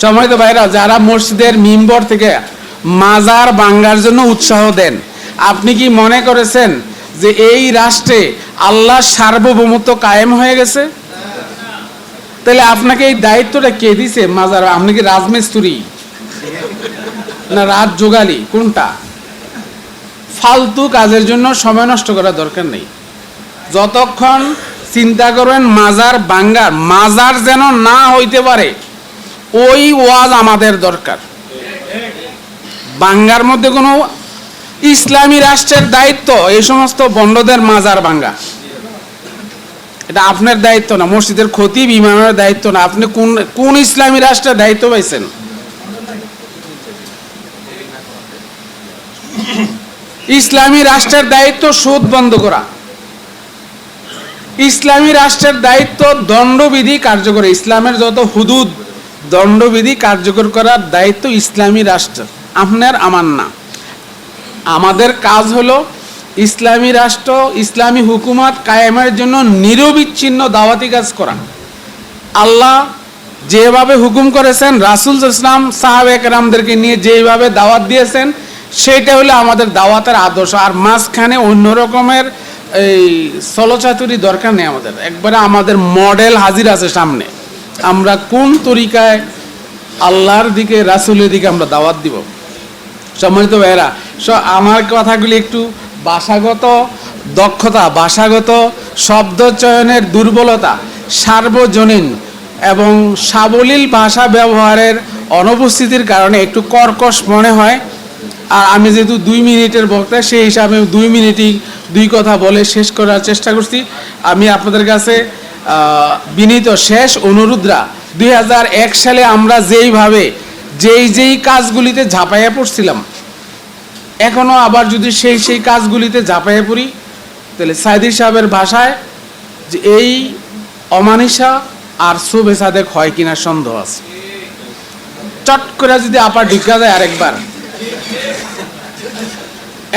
সম্মানিত ভাইরা, যারা মসজিদের মিম্বর থেকে মাজার বাঙ্গার জন্য উৎসাহ দেন, আপনি কি মনে করেছেন যে এই রাষ্ট্রে আল্লাহ সার্বভৌমত্ব কায়েম হয়ে গেছে? তাহলে আপনাকে এই দায়িত্বটা কে দিছে মাজার? আপনি কি রাজমিস্ত্রি? না রাত যোগালি কোনটা? ফালতু কাজের জন্য সময় নষ্ট করার দরকার নেই। যতক্ষণ চিন্তা করবেন মাজার বাঙ্গার মাজার যেন না হইতে পারে ওই ওয়াজ আমাদের দরকার। বাঙ্গার মধ্যে কোনো ইসলামী রাষ্ট্রের দায়িত্ব, এই সমস্ত বন্ডদের মাজার বাঙ্গা এটা আপনার দায়িত্ব না, মসজিদের ক্ষতি বিমানের দায়িত্ব না। আপনি কোন কোন ইসলামী রাষ্ট্রের দায়িত্ব পাইছেন? ইসলামী রাষ্ট্রের দায়িত্ব সুদ বন্ধ করা। ইসলামী রাষ্ট্রের দায়িত্ব দণ্ডবিধি কার্যকর। ইসলামের যত হুদুদ দণ্ডবিধি কার্যকর করার দায়িত্ব ইসলামী রাষ্ট্র আপনার, আমার না। আমাদের কাজ হলো ইসলামী রাষ্ট্র, ইসলামী হুকুমত কায়েমের জন্য নিরবিচ্ছিন্ন দাওয়াতি কাজ করা। আল্লাহ যেভাবে হুকুম করেছেন, রাসুল ইসলাম সাহাব একরামদেরকে নিয়ে যেভাবে দাওয়াত দিয়েছেন সেটা হলো আমাদের দাওয়াতের আদর্শ। আর মাঝখানে অন্য রকমের এই চলচাতুরি দরকার নেই আমাদের। একবারে আমাদের মডেল হাজির আছে সামনে। আমরা কোন তরিকায় আল্লাহর দিকে, রাসুলের দিকে আমরা দাওয়াত দিব? সম্মানিত ভাইয়েরা, স- আমার কথাগুলি একটু ভাষাগত দক্ষতা, ভাষাগত শব্দ চয়নের দুর্বলতা, সার্বজনীন এবং সাবলীল ভাষা ব্যবহারের অনুপস্থিতির কারণে একটু কর্কশ মনে হয়। আর আমি যেহেতু দুই মিনিটের বক্তা, সেই হিসাবে দুই মিনিটই দুই কথা বলে শেষ করার চেষ্টা করছি। আমি আপনাদের কাছে বিনীত শেষ অনুরোধরা দুই হাজার এক সালে আমরা যেইভাবে, যেই যেই কাজগুলিতে ঝাঁপাইয়া পড়ছিলাম, এখনও আবার যদি সেই সেই কাজগুলিতে ঝাঁপাইয়া পড়ি, তাহলে সাইদি সাহেবের ভাষায় যে এই অমানিসা আর শুভে সাদেক হয় কিনা সন্দেহ আছে। চট করে যদি আপার ঢিকা যায় আরেকবার।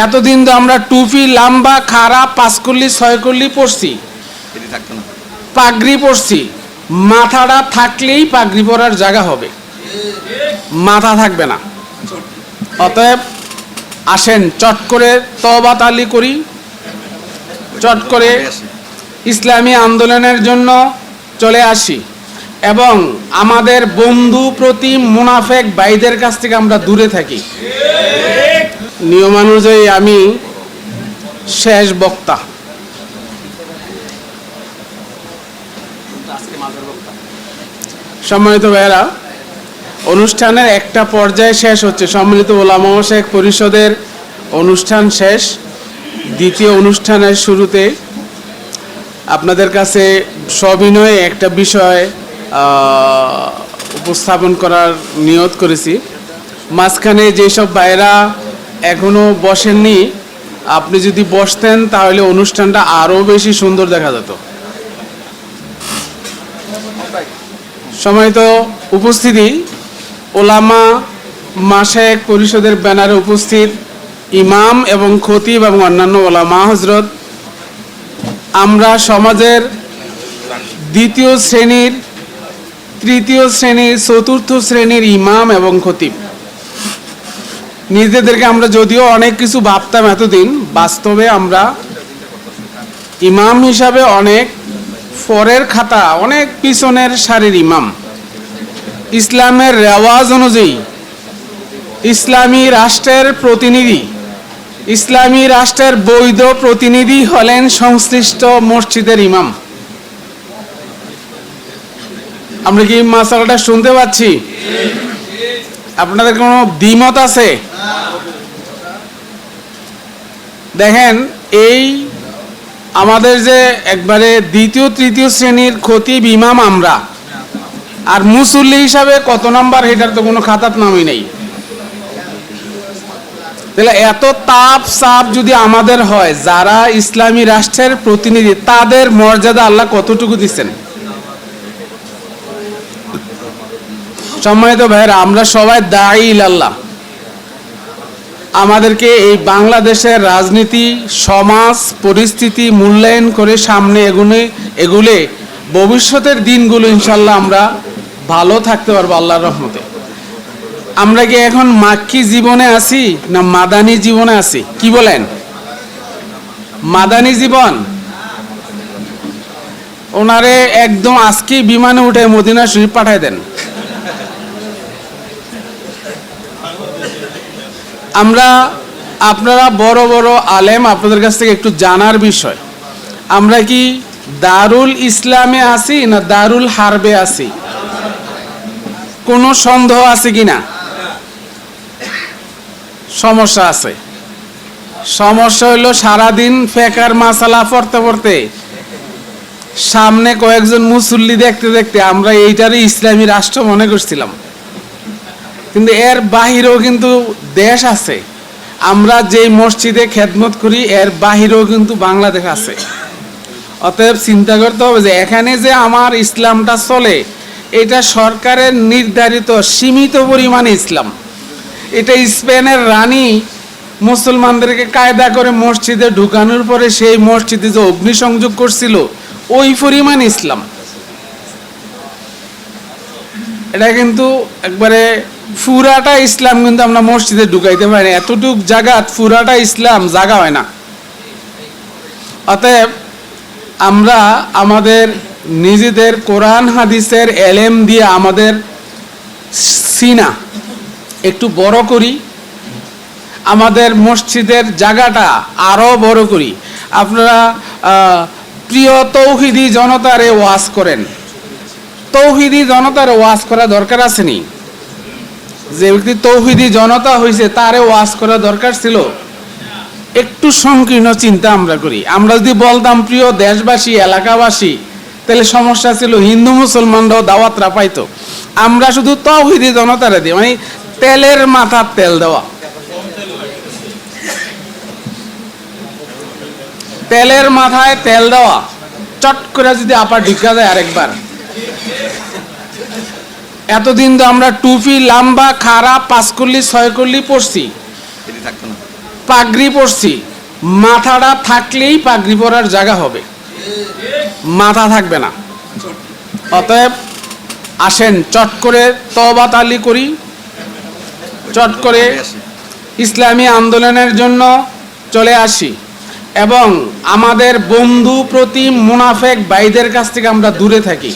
এতদিন তো আমরা টুপি, লাম্বা, খাড়া পাঁচ করলি ছয় করলি পড়ছি থাকতো না। পাগড়ি পরছি। মাথাটা থাকলেই পাগড়ি পরার জায়গা হবে। মাথা থাকবে না। অতএব আসেন, চট করে তবা তালি করি। চট করে ইসলামী আন্দোলনের জন্য চলে আসি। এবং আমাদের বন্ধু প্রতি মুনাফেক ভাইদের কাছ থেকে আমরা দূরে থাকি। নিয়মানুযায়ী আমি শেষ বক্তা। সম্মানিত ভাইয়েরা, অনুষ্ঠানের একটা পর্যায়ে শেষ হচ্ছে। সম্মিলিত ওলামা শেখ পরিষদের অনুষ্ঠান শেষ। দ্বিতীয় অনুষ্ঠানের শুরুতে আপনাদের কাছে সবিনয়ে একটা বিষয় উপস্থাপন করার নিয়ত করেছি। মাঝখানে যেসব ভাইয়েরা এখনও বসেননি, আপনি যদি বসতেন তাহলে অনুষ্ঠানটা আরও বেশি সুন্দর দেখা যেত। সম্মানিত উপস্থিতি, ওলামা মাসেক পরিষদের ব্যানারে উপস্থিত ইমাম এবং খতিব এবং অন্যান্য ওলামা হজরত আমরা সমাজের দ্বিতীয় শ্রেণির, তৃতীয় শ্রেণির, চতুর্থ শ্রেণির ইমাম এবং খতিব। নিজেদেরকে আমরা যদিও অনেক কিছু ভাবতাম এতদিন, বাস্তবে আমরা ইমাম হিসাবে অনেক ফরের খাতা, অনেক পিছনের সারির ইমাম। ইসলামের রেওয়াজ অনুযায়ী, ইসলামী রাষ্ট্রের প্রতিনিধি, ইসলামী রাষ্ট্রের বৈধ প্রতিনিধি হলেন সংশ্লিষ্ট মসজিদের ইমাম। আমরা কি মাসালাটা শুনতে পাচ্ছি? আপনাদের কোনো দ্বিমত আছে? দেখেন, এই আমাদের যে একবারে দ্বিতীয়, তৃতীয় শ্রেণির ক্ষতি ইমাম আমরা। আর মুসল্লি হিসাবে কত নাম্বার, এটার তো কোনো খাতার নামই নেই। তাহলে এত তাপ, সাপ যদি আমাদের হয়, যারা ইসলামী রাষ্ট্রের প্রতিনিধি, তাদের মর্যাদা আল্লাহ কতটুকু দিচ্ছেন? সম্মানিত ভাইয়েরা, আমরা সবাই দায়ী আল্লাহ আমাদেরকে এই বাংলাদেশের রাজনীতি, সমাজ, পরিস্থিতি মূল্যায়ন করে সামনে এগুনে, এগুলে ভবিষ্যতের দিনগুলো ইনশাল্লাহ আমরা ভালো থাকতে পারব আল্লাহর রহমতে। আমরা কি এখন মাক্কি জীবনে আছি না মাদানী জীবনে আছি? কি বলেন? মাদানী জীবন? ওনারে একদম আজকে বিমানে উঠে মদিনা শরীফ পাঠায় দেন। আমরা, আপনারা বড় বড় আলেম, আপনাদের কাছ থেকে একটু জানার বিষয়। আমরা কি দারুল ইসলামে আছি না দারুল হারবে আছি? কোনো সন্দেহ আছে কি না? সমস্যা আছে। সমস্যা হইল সারাদিন ফেকার মাসালা পড়তে পড়তে সামনে কয়েকজন মুসল্লি দেখতে দেখতে আমরা এইটারই ইসলামী রাষ্ট্র মনে করছিলাম। কিন্তু এর বাহিরেও কিন্তু দেশ আছে। আমরা যেই মসজিদে খেদমত করি, এর বাহিরেও কিন্তু বাংলাদেশ আছে। অতএব চিন্তা করতে হবে যে এখানে যে আমার ইসলামটা চলে, এটা সরকারের নির্ধারিত সীমিত পরিমাণে ইসলাম। এটা স্পেনের রানী মুসলমানদেরকে কায়দা করে মসজিদে ঢুকানোর পরে সেই মসজিদে যে অগ্নিসংযোগ করছিল, ওই পরিমাণ ইসলাম। এটা কিন্তু একবারে ফুরাটা ইসলাম কিন্তু আমরা মসজিদে ঢুকাইতে পারি না। এতটুক জায়গাত ফুরাটা ইসলাম, জাগা হয় না। অতএব আমরা আমাদের নিজেদের কোরআন, হাদিসের এলেম দিয়ে আমাদের সিনা একটু বড় করি। আমাদের মসজিদের জায়গাটা আরও বড় করি। আপনারা প্রিয় তৌহিদি জনতারে ওয়াজ করেন। তৌহিদি জনতার ওয়াজ করা দরকার আসেনি। যে ব্যক্তি তৌহিদি জনতা হয়েছে তারে ওয়াজ করা দরকার ছিল। একটু সংকীর্ণ চিন্তা আমরা করি। আমরা যদি বলতাম, প্রিয় দেশবাসী, এলাকাবাসী, তাহলে সমস্যা ছিল হিন্দু মুসলমানরাও দাওয়াতরা পাইতো। আমরা শুধু তৌহিদি জনতারে দিই মানে তেলের মাথার তেল দেওয়া। তেলের মাথায় তেল দেওয়া। চট করে যদি আপার ঢিকা যায় আরেকবার। এতদিন তো আমরা টুপি লাম্বা খাড়া পাঁচকল্লি ছয়কল্লি পড়ছি না। পাগড়ি পরছি। মাথাটা থাকলেই পাগড়ি পরার জায়গা হবে। মাথা থাকবে না। অতএব আসেন চট করে তবা তালি করি। চট করে ইসলামী আন্দোলনের জন্য চলে আসি। এবং আমাদের বন্ধু প্রতি মুনাফেক ভাইদের কাছ থেকে আমরা দূরে থাকি।